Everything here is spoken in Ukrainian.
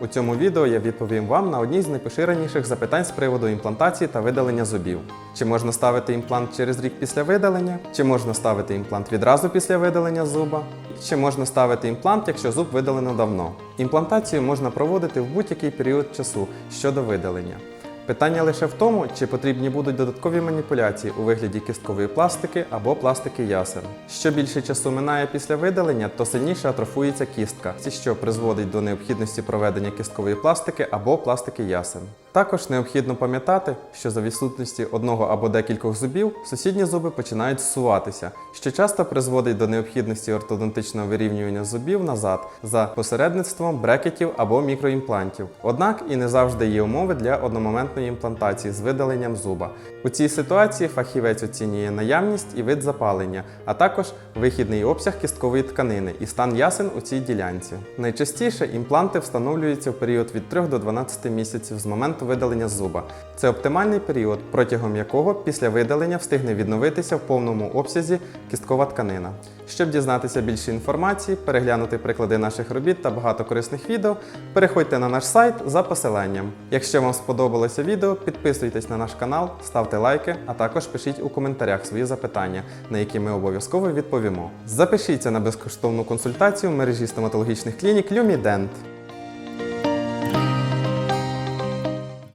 У цьому відео я відповім вам на одні з найпоширеніших запитань з приводу імплантації та видалення зубів. Чи можна ставити імплант через рік після видалення? Чи можна ставити імплант відразу після видалення зуба? Чи можна ставити імплант, якщо зуб видалено давно? Імплантацію можна проводити в будь-який період часу щодо видалення. Питання лише в тому, чи потрібні будуть додаткові маніпуляції у вигляді кісткової пластики або пластики ясен. Що більше часу минає після видалення, то сильніше атрофується кістка, що призводить до необхідності проведення кісткової пластики або пластики ясен. Також необхідно пам'ятати, що за відсутності одного або декількох зубів сусідні зуби починають зсуватися, що часто призводить до необхідності ортодонтичного вирівнювання зубів назад за посередництвом брекетів або мікроімплантів. Однак і не завжди є умови для одномоментної імплантації з видаленням зуба. У цій ситуації фахівець оцінює наявність і вид запалення, а також вихідний обсяг кісткової тканини і стан ясен у цій ділянці. Найчастіше імпланти встановлюються в період від 3 до 12 місяців з моменту видалення зуба. Це оптимальний період, протягом якого після видалення встигне відновитися в повному обсязі кісткова тканина. Щоб дізнатися більше інформації, переглянути приклади наших робіт та багато корисних відео, переходьте на наш сайт за посиланням. Якщо вам сподобалося відео, підписуйтесь на наш канал, ставте лайки, а також пишіть у коментарях свої запитання, на які ми обов'язково відповімо. Запишіться на безкоштовну консультацію в мережі стоматологічних клінік Люмідент.